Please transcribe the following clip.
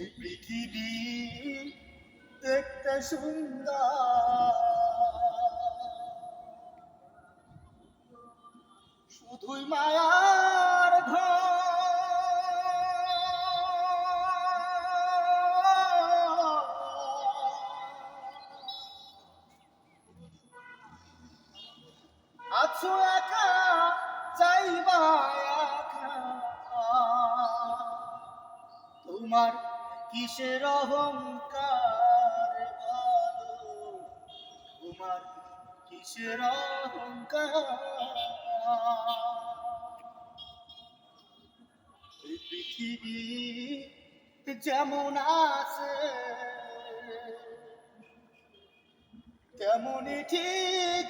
এই পৃথিবী দেখতে সুন্দর। শুধুই মায়ার ঘর। আছো একা চাইবা একা। তোমার কিসের অহংকার তোমার কিসের অহংকার? পৃথিবী যেমন আছে তেমনই ঠিক